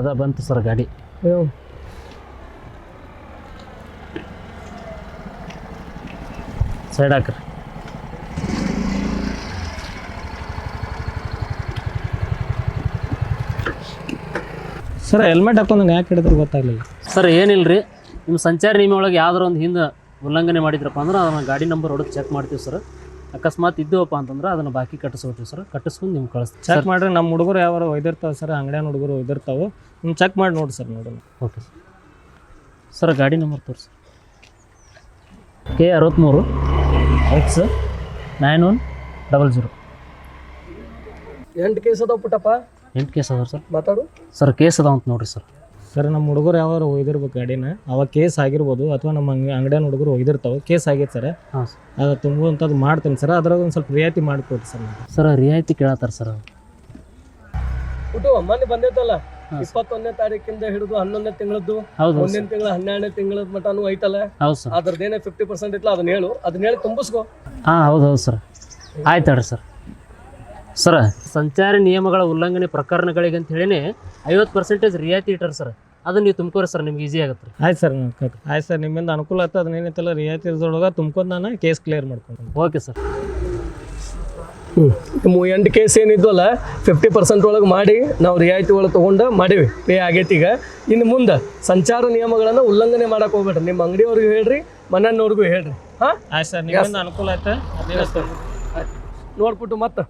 ಅದ ಬಂತು ಸರ್ ಗಾಡಿ. ಸೈಡ್ ಹಾಕ್ರಿ. ಸರ್ ಹೆಲ್ಮೆಟ್ ಹಾಕೊಂಡು ಯಾಕೆ ಹಿಡಿದ್ರು ಗೊತ್ತಾಗಲಿಲ್ಲ. ಸರ್ ಏನಿಲ್ಲ ರೀ ನಿಮ್ಮ ಸಂಚಾರ ನಿಯಮ ಒಳಗೆ ಯಾವ್ದಾರ ಒಂದು ಹಿಂದೆ ಉಲ್ಲಂಘನೆ ಮಾಡಿದ್ರಪ್ಪ ಅಂದ್ರೆ ಅದನ್ನು ಗಾಡಿ ನಂಬರ್ ಹೊಡೆದು ಚೆಕ್ ಮಾಡ್ತೀವಿ ಸರ್. ಅಕಸ್ಮಾತ್ ಇದ್ದೀವಪ್ಪ ಅಂತಂದ್ರೆ ಅದನ್ನು ಬಾಕಿ ಕಟ್ಟಿಸ್ಕೊಡ್ತೀವಿ ಸರ್. ಕಟ್ಟಿಸ್ಕೊಂಡು ನಿಮ್ಗೆ ಕಳಿಸ್ತೀವಿ. ಚೆಕ್ ಮಾಡಿರಿ ನಮ್ಮ ಹುಡುಗರು ಯಾವ ಒಯ್ದಿರ್ತಾವೆ ಸರ್ ಅಂಗಡಿಯನ್ ಹುಡುಗರು ಒಯ್ದಿರ್ತಾವೆ ನೀವು ಚೆಕ್ ಮಾಡಿ ನೋಡಿ ಸರ್ ನೋಡೋಣ. Okay sir. ಸರ್ ಗಾಡಿ ನಂಬರ್ ತೋರಿಸಿ. ಕೆ ಅರವತ್ತ್ಮೂರು X nine one double zero ಎಂಟು ಕೇಸ್ ಅದಾವ ಪುಟ್ಟಪ್ಪ. ಎಂಟು ಕೇಸ್ ಅದಾವ ಸರ್. ಮಾತಾಡು. ಸರ್ ಕೇಸ್ ಅದಾವ ಅಂತ ನೋಡಿರಿ ಸರ್. ಸರ್ ನಮ್ಮ ಹುಡುಗರು ಯಾವಾರು ಒಯ್ದಿರ್ಬೇಕು ಗಾಡಿನ. ಅವಾಗ ಕೇಸ್ ಆಗಿರ್ಬೋದು ಅಥವಾ ನಮ್ಮ ಅಂಗ ಅಂಗಡಿಯನ್ ಹುಡುಗರು ಒಯ್ದಿರ್ತಾವೆ. ಕೇಸ್ ಆಗೈತೆ ಸರ್. ಹಾಂ ಸರ್. ಅದು ತುಂಬುವಂಥದ್ದು ಮಾಡ್ತೀನಿ ಸರ್. ಅದ್ರಾಗ ಒಂದು ಸ್ವಲ್ಪ ರಿಯಾಯಿತಿ ಮಾಡಿಕೊಡ್ತೀವಿ ಸರ್ ಸರ್ ರಿಯಾಯಿತಿ ಕೇಳತ್ತಾರ ಸರ್ ಪುಟ್ಟು ಮೊನ್ನೆ ಬಂದೈತಲ್ಲ ಇಪ್ಪತ್ತೊಂದನೇ ತಾರೀಕಿಂದ ಹಿಡಿದು ಹನ್ನೊಂದನೇ ತಿಂಗಳದ್ದು ಹೌದು ಮುಂದಿನ ತಿಂಗಳ ಹನ್ನೆರಡನೇ ತಿಂಗಳ ಮಟನು ಐತಲ್ಲ ಹೌದು ಸರ್. ಅದ್ರದ್ದೇನೇ ಫಿಫ್ಟಿ ಪರ್ಸೆಂಟ್ ಇತ್ತಲ್ಲ ಅದನ್ನ ಹೇಳು. ಅದನ್ನ ಹೇಳಿ ತುಂಬಿಸ್ಕೋ. ಹಾ ಹೌದು ಹೌದು ಸರ್. ಆಯ್ತು ಹೇಳ್ರಿ ಸರ್. ಸರ್ ಸಂಚಾರಿ ನಿಯಮಗಳ ಉಲ್ಲಂಘನೆ ಪ್ರಕರಣಗಳಿಗೆ ಅಂತ ಹೇಳಿನೇ ಐವತ್ತು ಪರ್ಸೆಂಟೇಜ್ ರಿಯಾಯಿತಿ ಇಟ್ಟರು ಸರ್. ಅದನ್ನ ನೀವು ತುಂಬ್ಕೋರಿ ಸರ್ ನಿಮ್ಗೆ ಈಸಿ ಆಗುತ್ತೆ ರೀ. ಆಯ್ತು ಸರ್ ಆಯ್ತು ಸರ್ ನಿಮ್ಮಿಂದ ಅನುಕೂಲ ಆಯ್ತು ಅದನ್ನೇನೈತಲ್ಲ ರಿಯಾಯಿತಿ ಇರೋದ್ರೊಳಗೆ ತುಂಬ್ಕೊಂಡು ನಾನು ಕೇಸ್ ಕ್ಲಿಯರ್ ಮಾಡ್ಕೊಂಡು ಓಕೆ ಸರ್ ಹ್ಞೂ ಎಂಟು ಕೇಸ್ ಏನಿದ್ವಲ್ಲ ಫಿಫ್ಟಿ ಪರ್ಸೆಂಟ್ ಒಳಗೆ ಮಾಡಿ ನಾವು ರಿಯಾಯಿತಿ ಒಳಗೆ ತೊಗೊಂಡು ಮಾಡೀವಿ ಪೇ ಆಗೈತಿ ಈಗ. ಇನ್ನು ಮುಂದೆ ಸಂಚಾರ ನಿಯಮಗಳನ್ನು ಉಲ್ಲಂಘನೆ ಮಾಡಕ್ಕೆ ಹೋಗ್ಬೇಡ್ರಿ. ನಿಮ್ಮ ಅಂಗಡಿಯವ್ರಿಗೂ ಹೇಳ್ರಿ ಮನೆಯವ್ರಿಗೂ ಹೇಳ್ರಿ. ಹಾಂ? ಆಯ್ತು ಸರ್ ನಿಮ್ಮಿಂದ ಅನುಕೂಲ ಆಯ್ತು? ನೋಡ್ಬಿಟ್ಟು ಮತ್ತೆ.